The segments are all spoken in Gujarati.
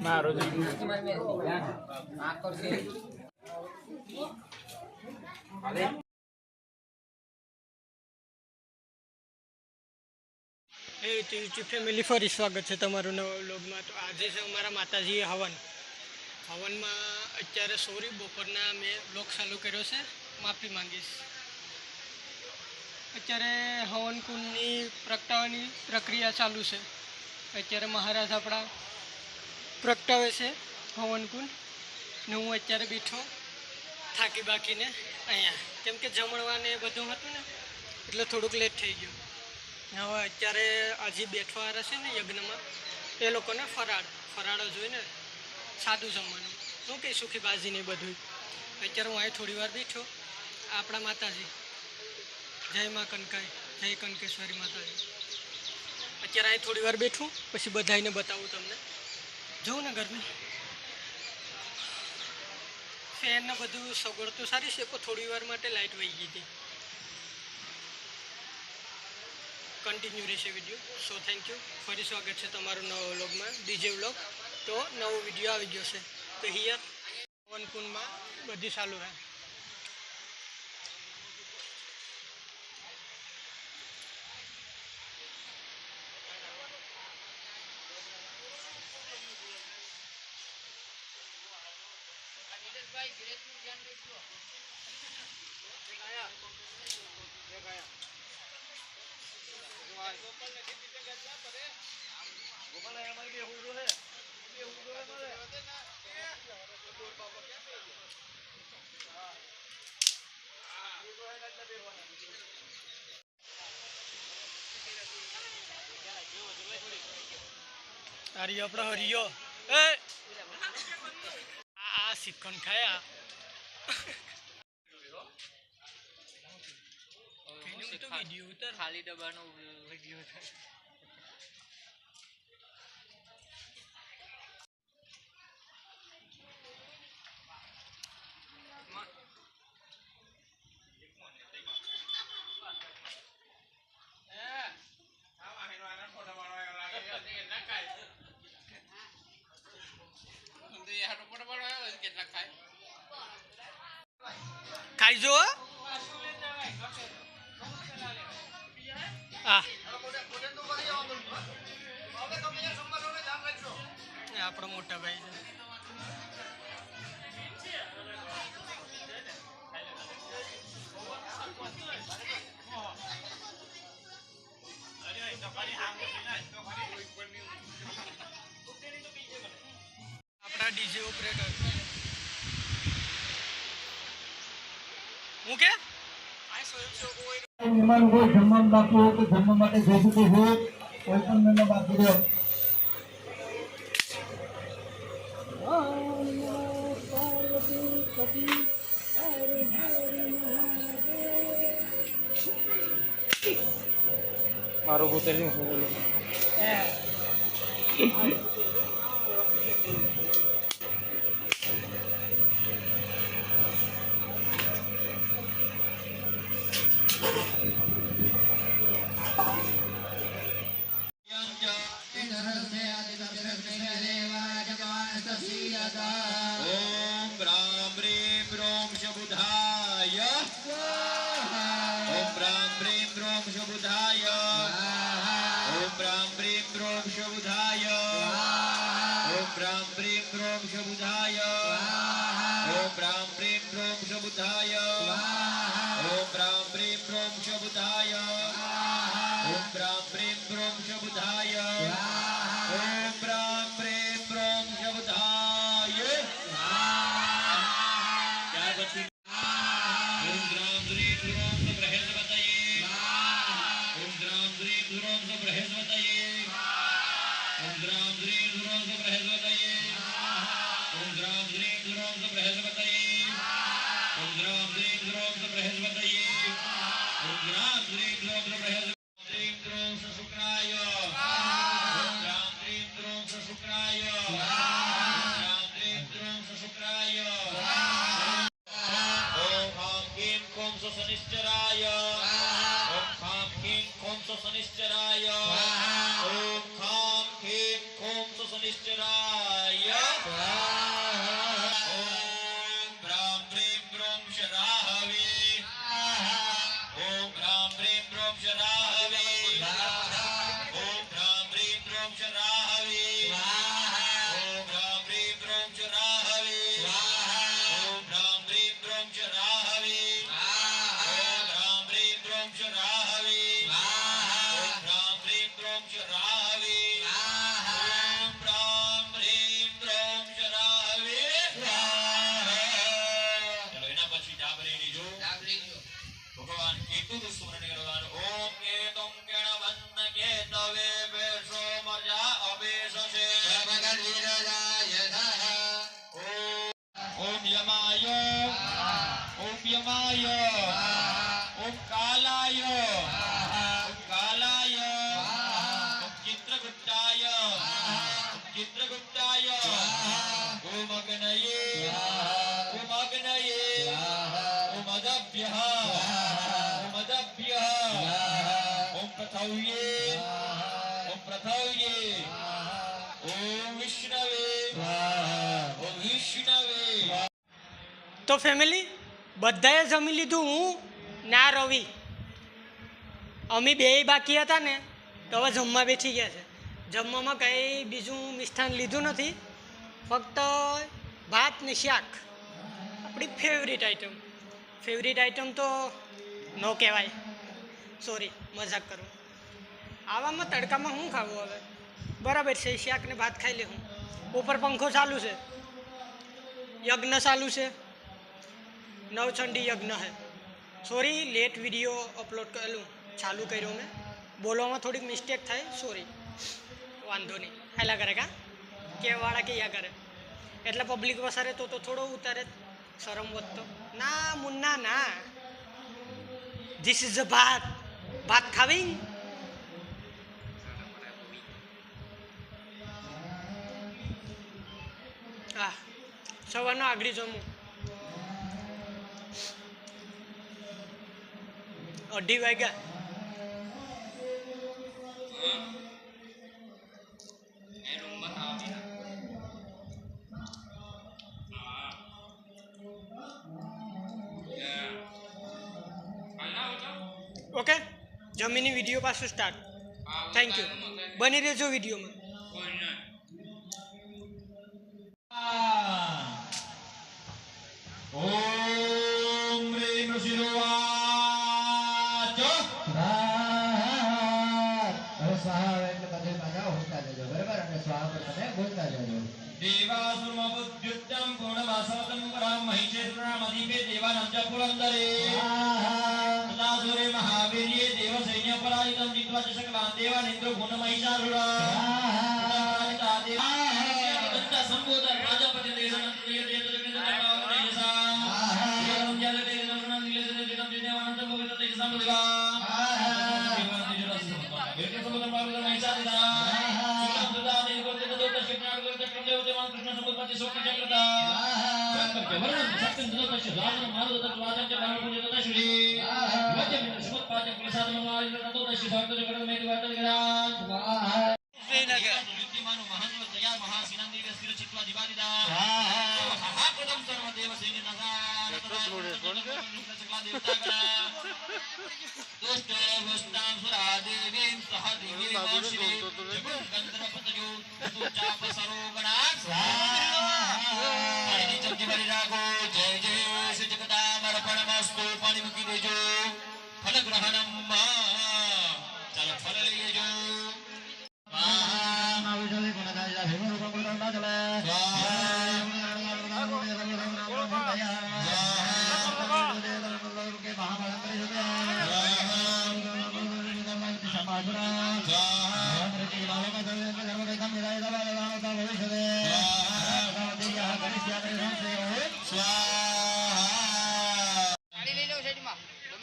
મારો ફેમિલી ફરી સ્વાગત છે તમારું નવા વ્લોગમાં. તો આજે છે અમારા માતાજીએ હવન. હવનમાં અત્યારે સોરી બપોરના મેં વ્લોગ ચાલુ કર્યો છે. માફી માંગીશ. અત્યારે હવન કુંડની પ્રગટાવવાની પ્રક્રિયા ચાલુ છે. અત્યારે મહારાજ આપણા પ્રગટાવે છે હવનકુંડ ને હું અત્યારે બેઠો થાકી બાકીને અહીંયા. કેમ કે જમણવાને એ બધું હતું ને, એટલે થોડુંક લેટ થઈ ગયું. હવે અત્યારે આજે બેઠવાવાળા છે ને યજ્ઞમાં, એ લોકોને ફરાળ, ફરાળો જોઈને સાદું જમવાનું. શું કે સુખી બાજી ને બધું અત્યારે હું અહીં થોડી વાર બેઠો, આપણા માતાજી. જય મા કનકાઈ, જય કનકેશ્વરી માતાજી. અત્યારે અહીં થોડી વાર બેઠું, પછી બધાને બતાવું તમને. જોઉં ને ગરમી ફેન બધું સગવડ તો સારી છે, પણ થોડી વાર માટે લાઇટ વહી ગઈ હતી. કન્ટિન્યુ રહેશે વીડિયો સો થેન્ક યુ ફરી સ્વાગત છે તમારું નવો વ્લોગમાં, ડીજે વ્લોગ. તો નવો વીડિયો આવી ગયો છે. તો હિયર વનકુંડમાં બધી ચાલુ રહે. ભાઈ બ્રેકનું હરિયો. એ! આ શિખંડ ખાયા ખાલી ડબ્બાનો વીડિયો આવજો આપણો મોટા ભાઈ આપણા ડીજે ઓપરેટર મૂકે મહેમાન હોય જમવા બાકી હોય કે જમવા માટે જરૂરી હોય કોઈ પણ મહેમાન બાકી રહ્યો મારું ભૂતેલું Buddhaya Om Pram Prim Prom Shabuddhaya Om Pram Prim Prom Shabuddhaya Om Pram Wow. ઓમ પૃથવ્યે ઓમ પૃથવ્યે ઓમ વિષ્ણવે. ઓમ વિષ્ણવે. તો ફેમિલી બધાએ જમી લીધું હું ના રવિ. અમે બે બાકી હતા ને તો હવે જમવા બેસી ગયા છે. જમવામાં કંઈ બીજું મિષ્ઠાન લીધું નથી. ફક્ત ભાત ને શાક. આપણી ફેવરિટ આઈટમ ફેવરિટ આઈટમ તો ન કહેવાય. સોરી મજાક કરું. આવામાં તડકામાં શું ખાવું હવે? બરાબર છે શાક ને ભાત ખાઈ લે હું. ઉપર પંખો ચાલુ છે. યજ્ઞ ચાલુ છે. નવચંડી યજ્ઞ હે. સોરી લેટ વીડિયો અપલોડ કરેલું, ચાલુ કર્યો મેં. બોલવામાં થોડીક મિસ્ટેક થાય સોરી વાંધો નહીં. હેલા કરે કા? કહેવાળા કે યા કરે? એટલે પબ્લિક વસારે તો તો થોડો ઉતારે. શરમ વધતો. ના, મુન્ના, ના. ધીસ ઇઝ અ ભાત. ભાત ખાવી હા. સવારનો આગળી જમું. અઢી વાગ્યા. ઓકે? જમીની વીડિયો પાછું સ્ટાર્ટ થેન્ક યુ બની રહેજો વિડીયોમાં. પુરંદરે તદાસુરે દેવ સૈન્ય પરાજિતમ જીતવા ચ શકલાન દેવાનિન્દ્ર ગુણ મહિષાસુરા ಬರೋಣ ಸತ್ಯಂ ದುದಕಶು ದ್ವಾದನ ಮಾರುತ ದ್ವಾದಂಚ ಬಾಣಪುಜ ತಕಶು ಮಧ್ಯ ಸುಮತ್ ಪಾಚ ಪ್ರಸಾದ ಮಾರಿದ ತದೋದಶಿ ಭಾಗದ ಗಣದ ಮೇತಿ ವಾಟಗರಾ ವಿದ್ಯಮಾನು ಮಹನ್ವ ಜಯಾ ಮಹಾಸಿನಂದಿಗ ಸ್ಥಿರ ಚಿತ್ವ ದಿವಾದಿದ ಮಹಾಪದಂ ಸರ್ವ ದೇವ ಸೇನೆ ದೋಷ್ಟ ವಸ್ತಾಂ ಸುರಾ ದೇವೀಂ ಸಹ ದೇವೀಂ ಶಿವೇ ಜಗತ್ ಗಂಧರ್ವ ಪತಯೋ ಸುಚಾಪ ಸರೋಗಣಾ ಸ್ವಾಹ પાણી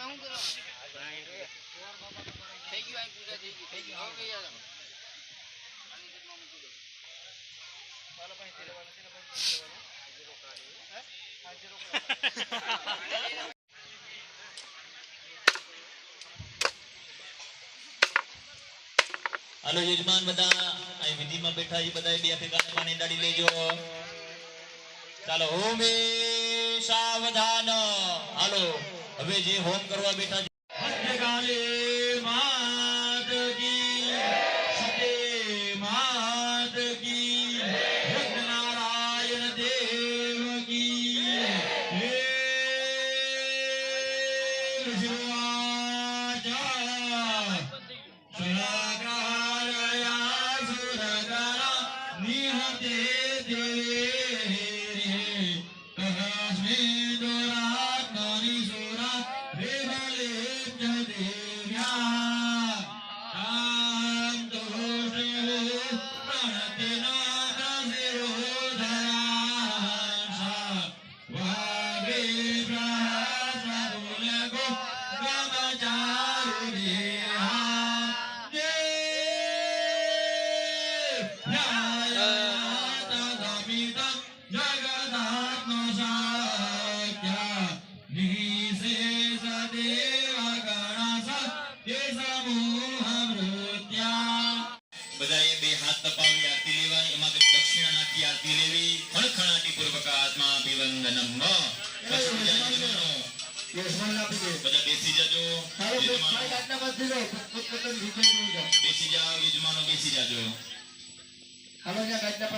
શું કરો થઈ ગયું આ પૂજા થઈ ગઈ થઈ ગઈ હવે કઈ યાર હાલો યજમાન બધા અહીં વિધિમાં બેઠા છે બધા બે ફેકાને પાણી દાડી લેજો. ચાલો હોમ સાવધાન. હાલો. હવે જે હોમ કરવા બેઠા છે.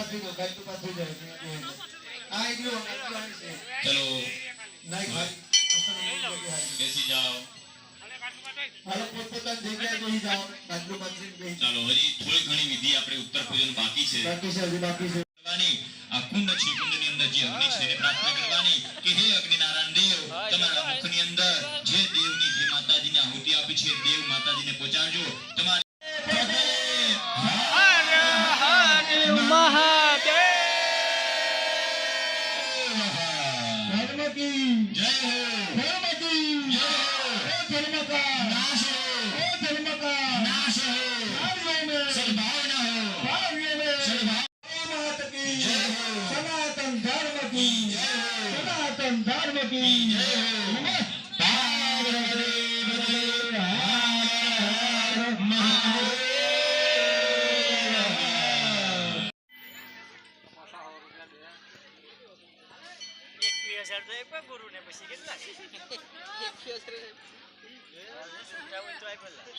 ગાજનું જાય આ એકલું એકલું છે ચલો. નાઈક ભાઈ. બેસી જાઓ. હાલો પોતપોતાની જગ્યાએ બેસી જાઓ. ગાજનું પાસે બેસી ચાલો હજી થોડી ઘણી વિધિ આપણે ઉત્તર પૂજન બાકી છે. બાકી છે હજી બાકી છે. કરવાની આ કુંડ છે કુંડની અંદર જે અગ્નિ છે એને પ્રાર્થના કરવાની કે હે અગ્નિનારાયણ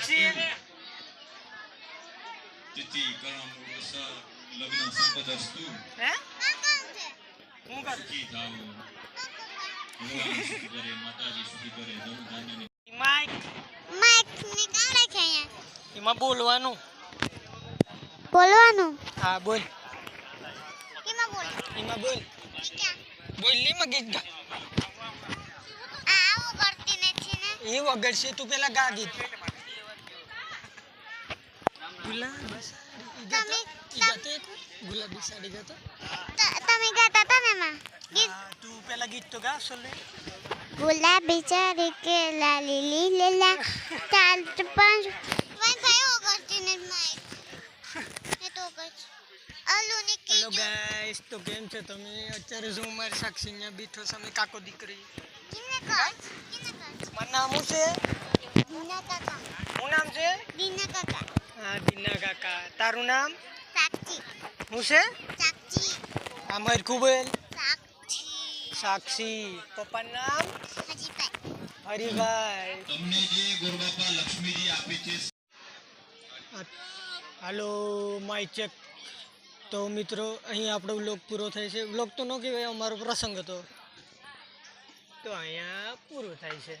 સાક્ષી તિથિ કર્મ વસ લગ્ન સંપદસ્તુ હે? હું કરું? સુખી થાવ કરે માતાજી સુધી કરે ધન ધાન્યની. માઈક. માઈક કાં છે અહીંયા. એમાં બોલવાનું. બોલવાનું? હા બોલ. એમાં બોલ. એમાં બોલ. બોલલી લી માં ગીત ગા. આ આવું કરતી નથી ને. એ વગર છે તું પેલા ગા ગીત. ગુલાબી સાડી તમે ઈ ગાતે ગુલાબી સાડી ગાતો ત- તમે ગાતા હતા ને એમાં ગીત હા તું પેલા ગીત તો ગા સોલે ગુલાબી ચારી કે લાલી લીલા ચાલ પાંચ ભાઈ ભાઈ હું કરતી ને માઇક એ તો કર અલુ ને હેલો કીધું ગાઈસ તો કેમ છો તમે અત્યારે જો મારી સાક્ષી અહીંયા બેઠો સામે કાકો દીકરી કિને કર કિને કર મારું નામ શું છે દીના કાકા શું નામ છે દીના કાકા હા દીના કાકા. તારું નામ? સાક્ષી. હું છે? સાક્ષી. આ મરખું બોલ સાક્ષી. સાક્ષી. પપ્પાનું નામ? હરીભાઈ. હરિભાઈ. તમને જે ગોરબાપા લક્ષ્મીજી આપે છે હાલો માય ચેક તો મિત્રો અહીં આપણો વ્લોગ પૂરો થાય છે. વ્લોગ તો ન કહેવાય અમારો પ્રસંગ હતો. તો અહીંયા પૂરો થાય છે.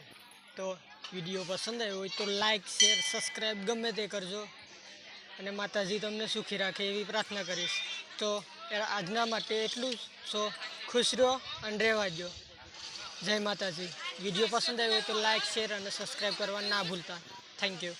તો વીડિયો પસંદ આવ્યો હોય તો લાઈક શેર સબસ્ક્રાઈબ ગમે તે કરજો. અને માતાજી તમને સુખી રાખે એવી પ્રાર્થના કરીશ. તો આજના માટે એટલું જ. સો ખુશ રહો અને રહેવા દો જય માતાજી. વીડિયો પસંદ આવ્યો તો લાઇક શેર અને સબસ્ક્રાઈબ કરવા ના ભૂલતા. Thank you